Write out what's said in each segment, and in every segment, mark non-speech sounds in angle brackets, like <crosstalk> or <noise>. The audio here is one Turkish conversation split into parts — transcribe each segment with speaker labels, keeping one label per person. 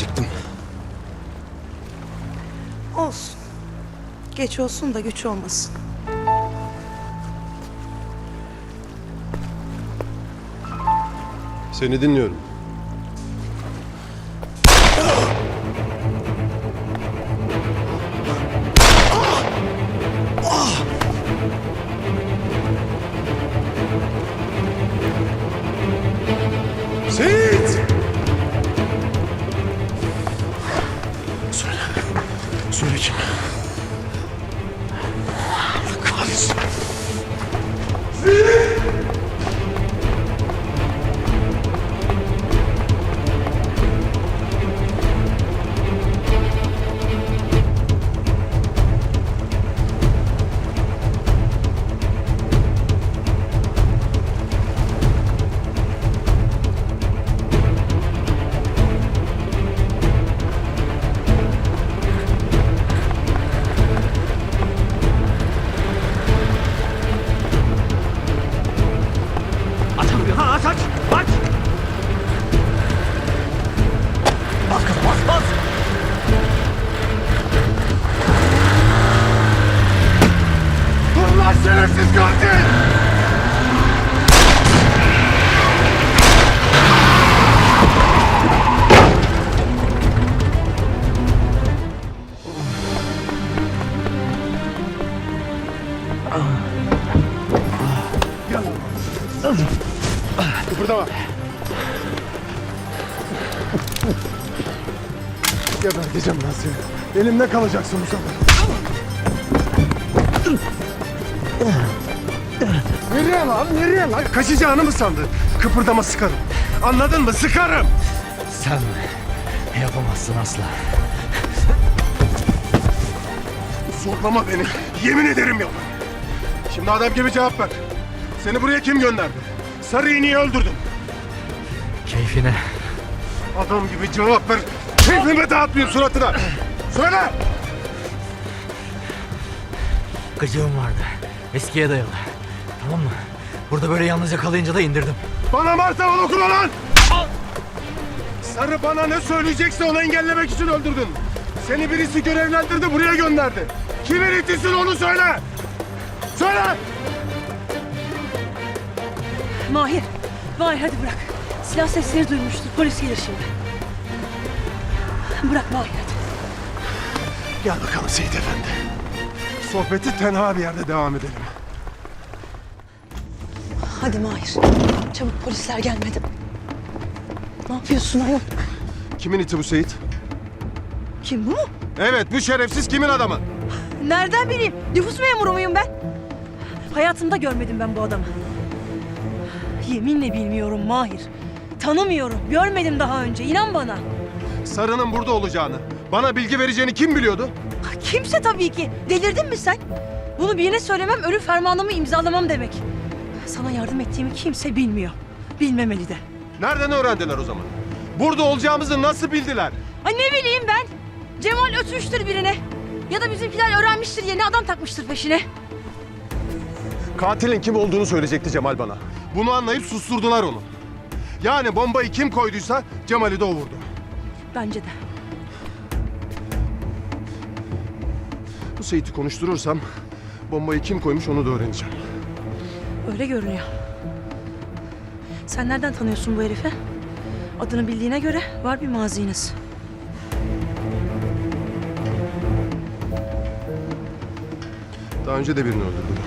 Speaker 1: Geciktim.
Speaker 2: Olsun. Geç olsun da güç olmasın.
Speaker 1: Seni dinliyorum. Kıpırdama. Geberteceğim lan seni. Elimde kalacaksın bu sefer. Nereye lan? Nereye lan? Kaçacağını mı sandın? Kıpırdama sıkarım. Anladın mı? Sıkarım.
Speaker 3: Sen yapamazsın asla.
Speaker 1: Zorlama beni. Yemin ederim yalan. Şimdi adam gibi cevap ver. Seni buraya kim gönderdi? Sarı'yı niye öldürdün?
Speaker 3: Keyfine.
Speaker 1: Adam gibi cevap ver. Keyfime dağıtmayayım suratına. Söyle.
Speaker 3: Gıcığım vardı. Eskiye dayalı. Tamam mı? Burada böyle yalnızca kalınca da indirdim.
Speaker 1: Bana martaval okuma lan! Sarı bana ne söyleyecekse onu engellemek için öldürdün. Seni birisi görevlendirdi buraya gönderdi. Kimin itisin onu söyle! Söyle!
Speaker 4: Mahir, Mahir hadi bırak. Silah sesleri duymuştur. Polis gelir şimdi. Bırak Mahir hadi.
Speaker 1: Gel bakalım Seyit Efendi. Sohbeti tenha bir yerde devam edelim.
Speaker 4: Hadi Mahir. Çabuk polisler gelmedi. Ne yapıyorsun ayol?
Speaker 1: Kimin iti bu Seyit?
Speaker 4: Kim bu?
Speaker 1: Evet bu şerefsiz kimin adamı?
Speaker 4: Nereden bileyim? Nüfus memuru muyum ben? Hayatımda görmedim ben bu adamı. Yeminle bilmiyorum Mahir. Tanımıyorum. Görmedim daha önce. İnan bana.
Speaker 1: Sarı'nın burada olacağını, bana bilgi vereceğini kim biliyordu?
Speaker 4: Kimse tabii ki. Delirdin mi sen? Bunu birine söylemem ölüm fermanımı imzalamam demek. Sana yardım ettiğimi kimse bilmiyor. Bilmemeli de.
Speaker 1: Nereden öğrendiler o zaman? Burada olacağımızı nasıl bildiler?
Speaker 4: Ay ne bileyim ben. Cemal ötmüştür birine. Ya da bizimkiler öğrenmiştir yeni adam takmıştır peşine.
Speaker 1: Katilin kim olduğunu söyleyecekti Cemal bana. Bunu anlayıp susturdular onu. Yani bombayı kim koyduysa Cemal'i de o vurdu.
Speaker 4: Bence de.
Speaker 1: Bu Seyit'i konuşturursam bombayı kim koymuş onu da öğreneceğim.
Speaker 4: Öyle görünüyor. Sen nereden tanıyorsun bu herifi? Adını bildiğine göre var bir maziniz.
Speaker 1: Daha önce de birini öldürdü.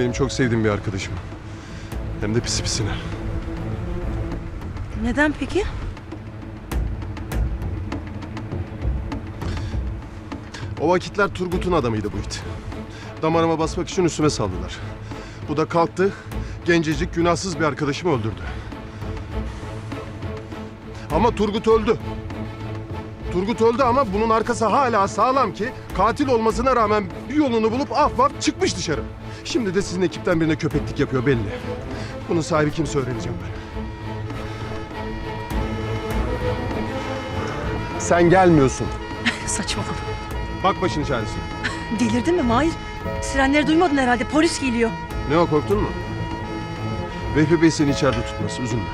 Speaker 1: Benim çok sevdiğim bir arkadaşım. Hem de pisi pisine.
Speaker 4: Neden peki?
Speaker 1: O vakitler Turgut'un adamıydı bu it. Damarıma basmak için üstüme saldılar. Bu da kalktı, gencecik, günahsız bir arkadaşımı öldürdü. Ama Turgut öldü. Turgut öldü ama bunun arkası hala sağlam ki katil olmasına rağmen bir yolunu bulup af vaf çıkmış dışarı. Şimdi de sizin ekipten birine köpeklik yapıyor belli. Bunun sahibi kimse öğreneceğim ben. Sen gelmiyorsun. <laughs>
Speaker 4: Saçmalama.
Speaker 1: Bak başın çaresine. <laughs>
Speaker 4: Delirdin mi Mahir? Sirenleri duymadın herhalde. Polis geliyor.
Speaker 1: Ne o korktun mu? Vehbi Bey seni içeride tutması üzülme.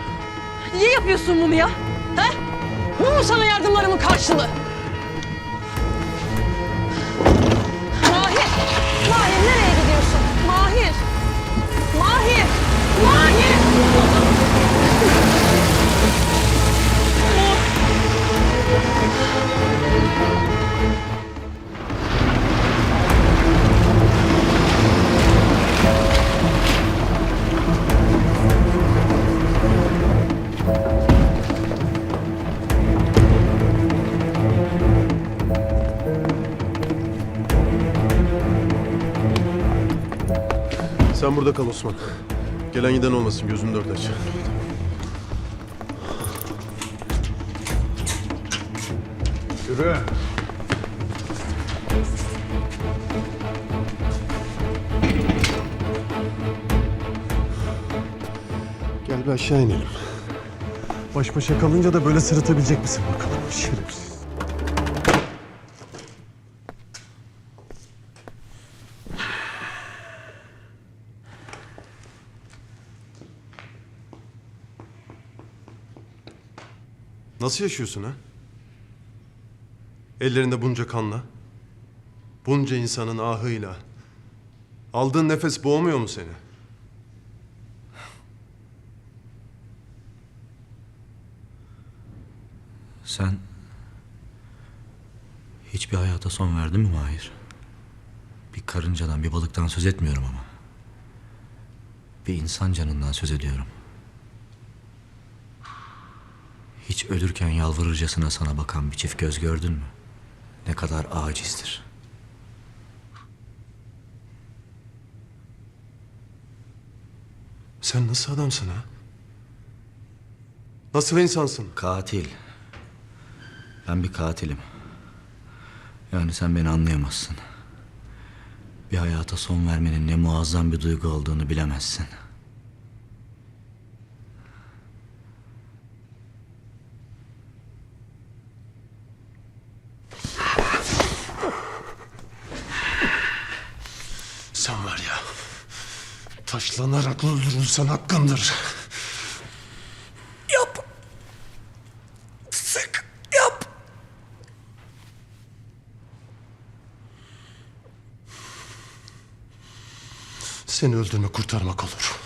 Speaker 4: Niye yapıyorsun bunu ya? Ha? Bu mu sana yardımlarımın karşılığı?
Speaker 1: Sen burada kal Osman. Gelen giden olmasın gözün dört aç.
Speaker 5: Yürü.
Speaker 1: Gel bir aşağı inelim. Baş başa kalınca da böyle sırıtabilecek misin bakalım şerefsiz. Nasıl yaşıyorsun ha? Ellerinde bunca kanla, bunca insanın ahıyla. Aldığın nefes boğmuyor mu seni?
Speaker 3: Sen hiçbir hayata son verdin mi Mahir? Bir karıncadan, bir balıktan söz etmiyorum ama. Bir insan canından söz ediyorum. Hiç ölürken yalvarırcasına sana bakan bir çift göz gördün mü? Ne kadar acizdir.
Speaker 1: Sen nasıl adamsın ha? Nasıl insansın?
Speaker 3: Katil. Ben bir katilim. Yani sen beni anlayamazsın. Bir hayata son vermenin ne muazzam bir duygu olduğunu bilemezsin.
Speaker 1: Sen var ya, taşlanarak öldürülsen hakkındır. Yap. Sık, yap. Seni öldürme kurtarmak olur.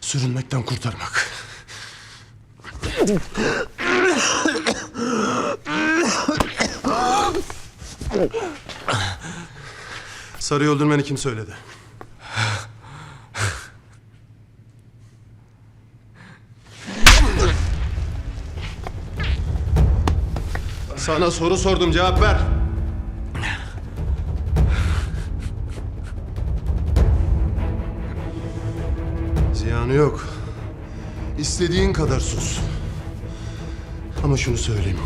Speaker 1: Sürünmekten kurtarmak. Sarı'yı öldürmeni kim söyledi? Sana soru sordum cevap ver. Ziyanı yok. İstediğin kadar sus. Ama şunu söyleyeyim.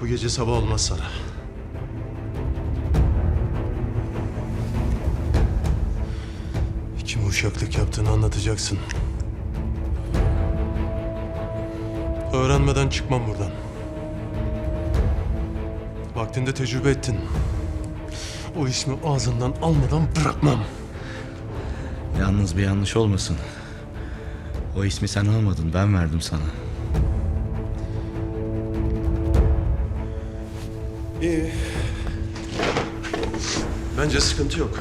Speaker 1: Bu gece sabah olmaz sana. Kime uşaklık yaptığını anlatacaksın. Öğrenmeden çıkmam buradan. Vaktinde tecrübe ettin. O ismi ağzından almadan bırakmam.
Speaker 3: Yalnız bir yanlış olmasın. O ismi sen almadın, ben verdim sana.
Speaker 1: İyi. Bence sıkıntı yok.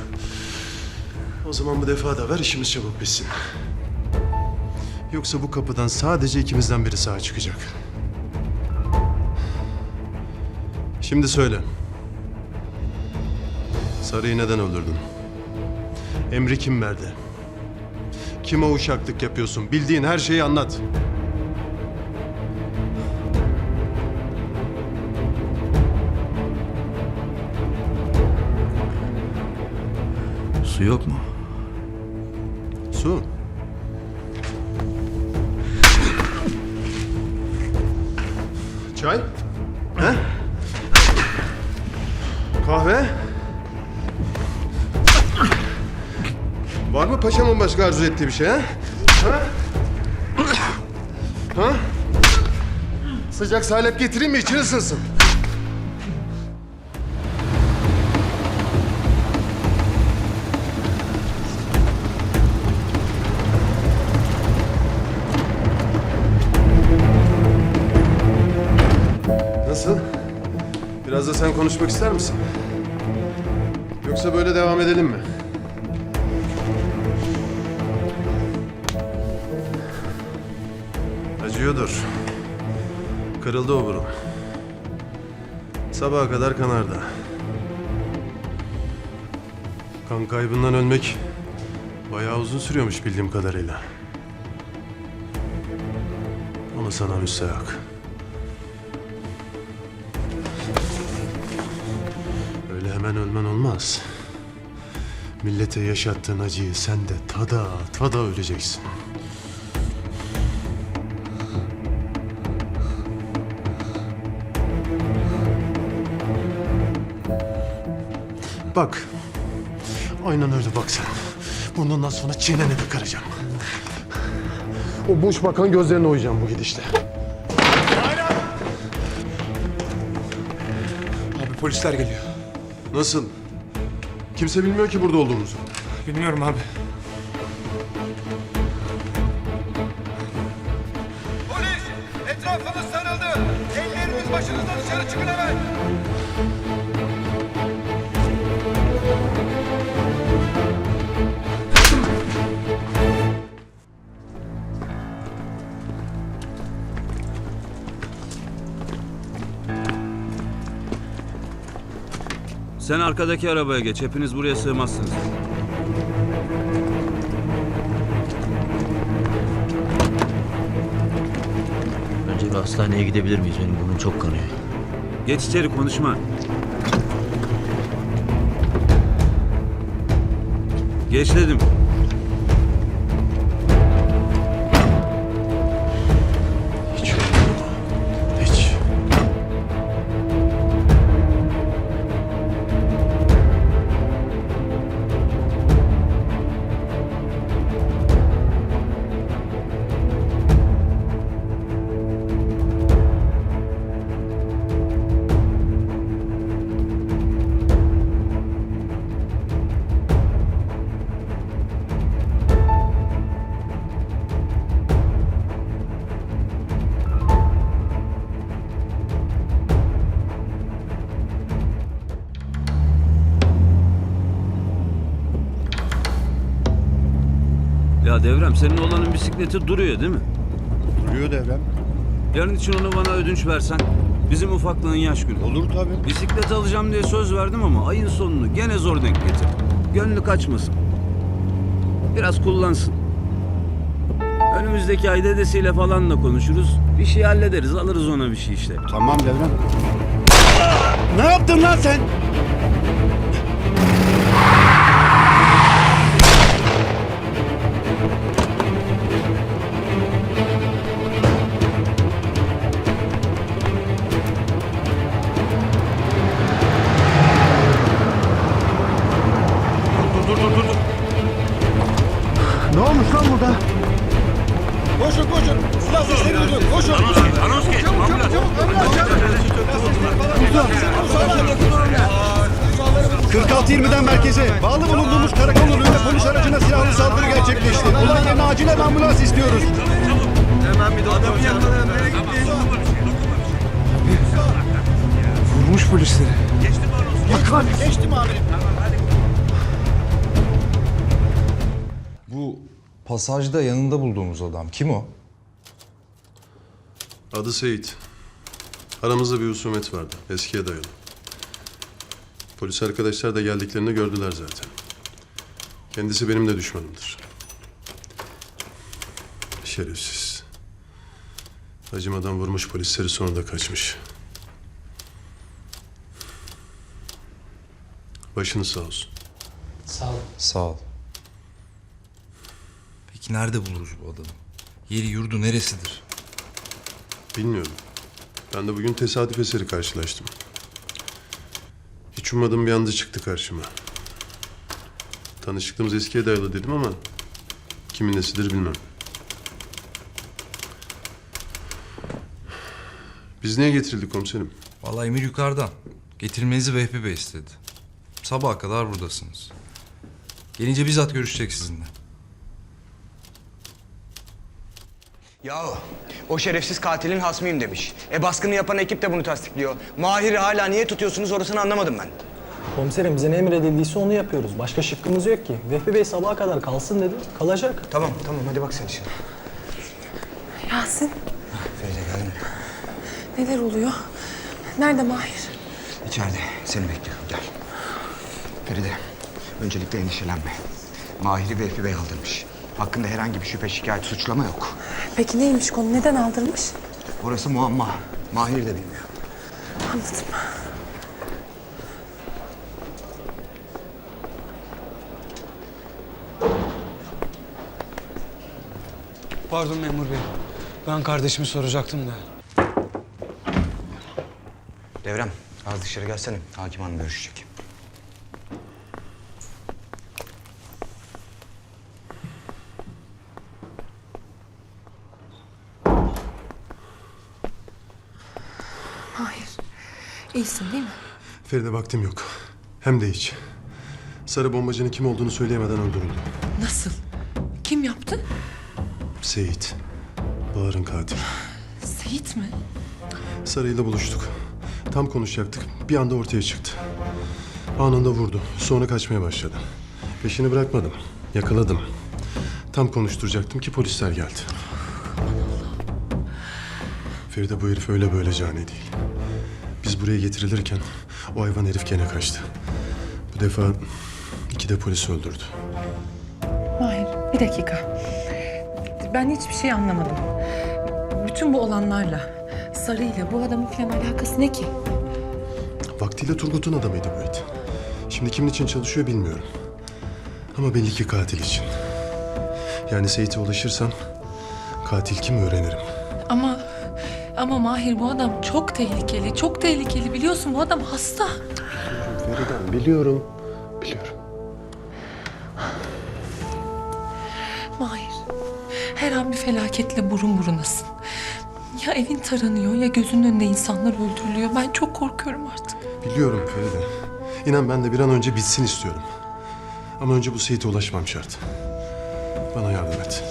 Speaker 1: O zaman bu defa da ver işimiz çabuk bitsin. Yoksa bu kapıdan sadece ikimizden biri sağ çıkacak. Şimdi söyle. Sarı'yı neden öldürdün? Emri kim verdi? Kime uşaklık yapıyorsun? Bildiğin her şeyi anlat.
Speaker 3: Su yok mu?
Speaker 1: Su. Çay? He? Kahve? Var mı paşamın başka arzu ettiği bir şey ha? Ha? Ha? Sıcak salep getireyim mi için ısınsın? Konuşmak ister misin? Yoksa böyle devam edelim mi? Acıyordur. Kırıldı o burun. Sabaha kadar kanar da. Kan kaybından ölmek bayağı uzun sürüyormuş bildiğim kadarıyla. Ama sana müstehak. Hemen ölmen olmaz. Millete yaşattığın acıyı sen de tada tada öleceksin. Bak. Aynen öyle bak sen. Bundan sonra çeneni kıracağım. O boş bakan gözlerine oyacağım bu gidişle.
Speaker 6: Abi polisler geliyor.
Speaker 1: Nasıl? Kimse bilmiyor ki burada olduğumuzu.
Speaker 6: Bilmiyorum abi.
Speaker 7: Sen arkadaki arabaya geç. Hepiniz buraya sığmazsınız.
Speaker 3: Önce bir hastaneye gidebilir miyiz? Benim burnum çok kanıyor.
Speaker 7: Geç içeri konuşma. Geç dedim. Senin oğlanın bisikleti duruyor değil mi?
Speaker 5: Duruyor devrem.
Speaker 7: Yarın için onu bana ödünç versen. Bizim ufaklığın yaş günü.
Speaker 5: Olur tabii.
Speaker 7: Bisiklet alacağım diye söz verdim ama ayın sonunu gene zor denk getir. Gönlü kaçmasın. Biraz kullansın. Önümüzdeki ay dedesiyle falan da konuşuruz. Bir şey hallederiz, alırız ona bir şey işte.
Speaker 5: Tamam devrem. Ne yaptın lan sen? Bağlı bulunduğumuz karakol önünde polis aracına silahlı saldırı gerçekleşti. Bunun yerine acilen ambulans istiyoruz.
Speaker 6: Vurmuş polisleri.
Speaker 8: Geçtim amirim.
Speaker 9: Bu pasajda yanında bulduğumuz adam kim o?
Speaker 1: Adı Seyit. Aramızda bir husumet vardı. Eskiye dayalı. Polis arkadaşlar da geldiklerini gördüler zaten. Kendisi benim de düşmanımdır. Şerefsiz. Acımadan vurmuş polisleri sonra da kaçmış. Başınız sağ olsun.
Speaker 9: Sağ ol. Peki nerede buluruz bu adamı? Yeri yurdu neresidir?
Speaker 1: Bilmiyorum. Ben de bugün tesadüf eseri karşılaştım. Hiç ummadığım bir anda çıktı karşıma. Tanışıklığımız eskiye dayalı dedim ama kimin nesidir bilmem. Biz niye getirildik komiserim?
Speaker 9: Vallahi emir yukarıdan. Getirmenizi Vehbi Bey istedi. Sabaha kadar buradasınız. Gelince bizzat görüşecek sizinle.
Speaker 10: Yahu o şerefsiz katilin hasmıyım demiş. E baskını yapan ekip de bunu tasdikliyor. Mahir'i hala niye tutuyorsunuz orasını anlamadım ben.
Speaker 11: Komiserim bize ne emredildiyse onu yapıyoruz. Başka şıkkımız yok ki. Vehbi Bey sabaha kadar kalsın dedi. Kalacak.
Speaker 10: Tamam tamam hadi bak sen işine.
Speaker 2: Yasin
Speaker 10: Feride geldin mi?
Speaker 2: neler oluyor? Nerede Mahir?
Speaker 10: İçeride seni bekliyor gel. Feride öncelikle endişelenme. Mahir'i Vehbi Bey aldırmış. Hakkında herhangi bir şüphe, şikayet, suçlama yok.
Speaker 2: Peki neymiş konu? Neden aldırmış?
Speaker 10: Orası muamma. Mahir de bilmiyor.
Speaker 2: Anladım.
Speaker 6: Pardon memur bey. Ben kardeşimi soracaktım da.
Speaker 10: Devrem az dışarı gelsene. Hakim hanım görüşecek.
Speaker 2: Mahir. İyisin değil mi?
Speaker 1: Feride vaktim yok. Hem de hiç. Sarı bombacının kim olduğunu söyleyemeden öldürüldü.
Speaker 2: Nasıl? Kim yaptı?
Speaker 1: Seyit. Bahar'ın katili.
Speaker 2: Seyit mi?
Speaker 1: Sarı'yla buluştuk. Tam konuşacaktık. Bir anda ortaya çıktı. Anında vurdu. Sonra kaçmaya başladı. Peşini bırakmadım. Yakaladım. Tam konuşturacaktım ki polisler geldi. Feride bu herif öyle böyle cani değil. Biz buraya getirilirken o hayvan herif gene kaçtı. Bu defa iki de polis öldürdü.
Speaker 12: Mahir, bir dakika. Ben hiçbir şey anlamadım. Bütün bu olanlarla, Sarı ile bu adamın falan alakası ne ki?
Speaker 1: Vaktiyle Turgut'un adamıydı bu it. Şimdi kimin için çalışıyor bilmiyorum. Ama belli ki katil için. Yani Seyit'e ulaşırsam katil kim öğrenirim.
Speaker 12: Ama ama Mahir bu adam çok tehlikeli, çok tehlikeli. Biliyorsun bu adam hasta.
Speaker 1: Feriden biliyorum. Biliyorum.
Speaker 12: Mahir, her an bir felaketle burun burunasın. Ya evin taranıyor ya gözünün önünde insanlar öldürülüyor. Ben çok korkuyorum artık.
Speaker 1: Biliyorum Feride. İnan ben de bir an önce bitsin istiyorum. Ama önce bu Seyit'e ulaşmam şart. Bana yardım et.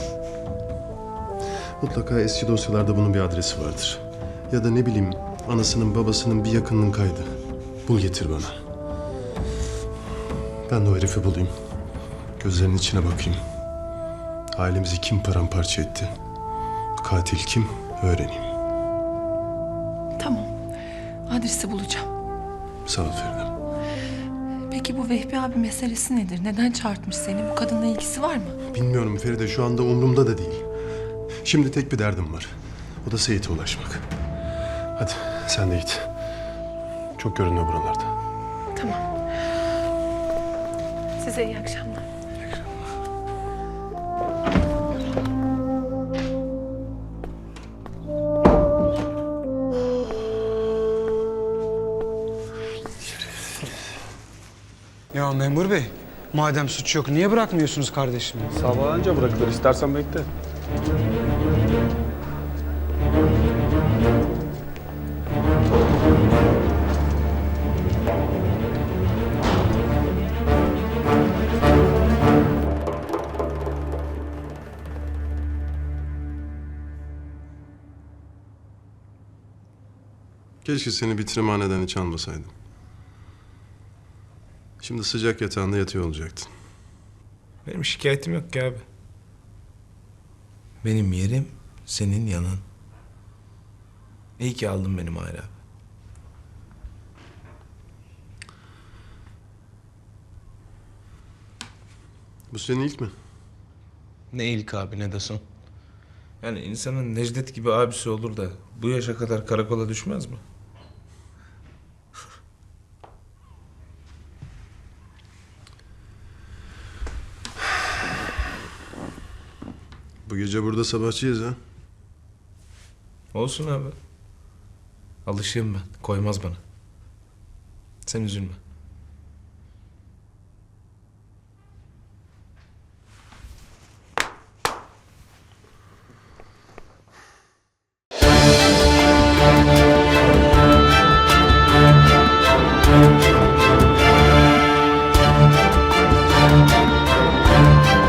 Speaker 1: Mutlaka eski dosyalarda bunun bir adresi vardır. Ya da ne bileyim anasının babasının bir yakınının kaydı. Bul getir bana. Ben de o herifi bulayım. Gözlerinin içine bakayım. Ailemizi kim paramparça etti? Katil kim? Öğreneyim.
Speaker 12: Tamam, adresi bulacağım.
Speaker 1: Sağ ol Feride.
Speaker 12: Peki bu Vehbi abi meselesi nedir? Neden çağırtmış seni? Bu kadınla ilgisi var mı?
Speaker 1: Bilmiyorum Feride şu anda umurumda da değil. Şimdi tek bir derdim var. O da Seyit'e ulaşmak. Hadi sen de git. Çok görünüyor buralarda.
Speaker 12: Tamam. Size iyi akşamlar.
Speaker 6: Ya memur bey, madem suç yok niye bırakmıyorsunuz kardeşimi?
Speaker 5: Sabah önce bırakılır. İstersen bekle.
Speaker 1: Keşke seni bitirimhaneden hiç almasaydım. Şimdi sıcak yatağında yatıyor olacaktın.
Speaker 6: Benim şikayetim yok ki abi.
Speaker 13: Benim yerim senin yanın. İyi ki aldın beni Mahir abi.
Speaker 1: Bu senin ilk mi?
Speaker 13: Ne ilk abi ne de son. Yani insanın Necdet gibi abisi olur da bu yaşa kadar karakola düşmez mi?
Speaker 1: Bu gece burada sabahçıyız ha.
Speaker 13: Olsun abi. Alışığım ben. Koymaz bana. Sen üzülme.